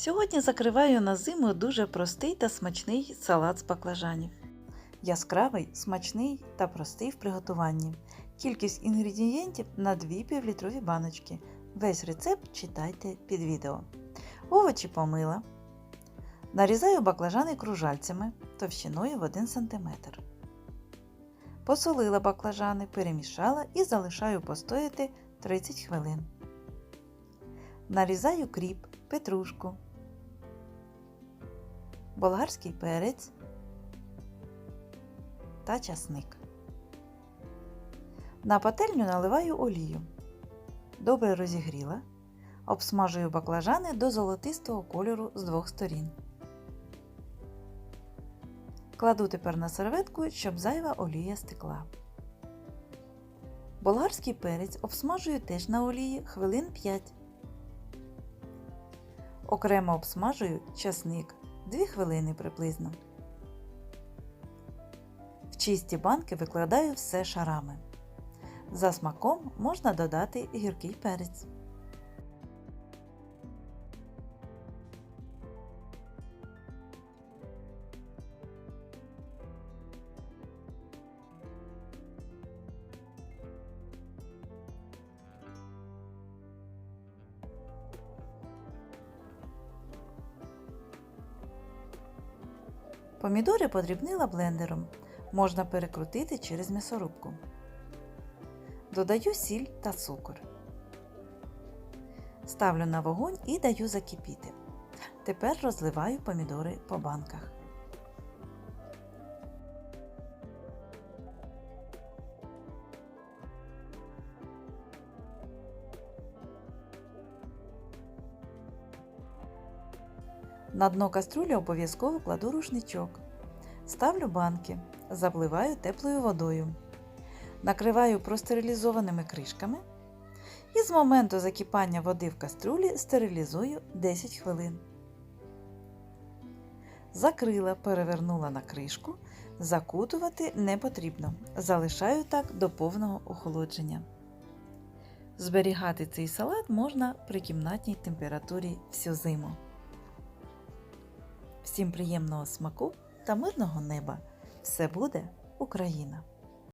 Сьогодні закриваю на зиму дуже простий та смачний салат з баклажанів. Яскравий, смачний та простий в приготуванні. Кількість інгредієнтів на 2 півлітрові баночки. Весь рецепт читайте під відео. Овочі помила. Нарізаю баклажани кружальцями товщиною в 1 см. Посолила баклажани, перемішала і залишаю постояти 30 хвилин. Нарізаю кріп, петрушку, болгарський перець та часник. На пательню наливаю олію. Добре розігріла. Обсмажую баклажани до золотистого кольору з двох сторін. Кладу тепер на серветку, щоб зайва олія стекла. Болгарський перець обсмажую теж на олії хвилин 5. Окремо обсмажую часник 2 хвилини приблизно. В чисті банки викладаю все шарами. За смаком можна додати гіркий перець. Помідори подрібнила блендером. Можна перекрутити через м'ясорубку. Додаю сіль та цукор. Ставлю на вогонь і даю закипіти. Тепер розливаю помідори по банках. На дно каструлі обов'язково кладу рушничок. Ставлю банки, запливаю теплою водою. Накриваю простерилізованими кришками і з моменту закипання води в каструлі стерилізую 10 хвилин. Закрила, перевернула на кришку. Закутувати не потрібно. Залишаю так до повного охолодження. Зберігати цей салат можна при кімнатній температурі всю зиму. Всім приємного смаку та мирного неба! Все буде Україна!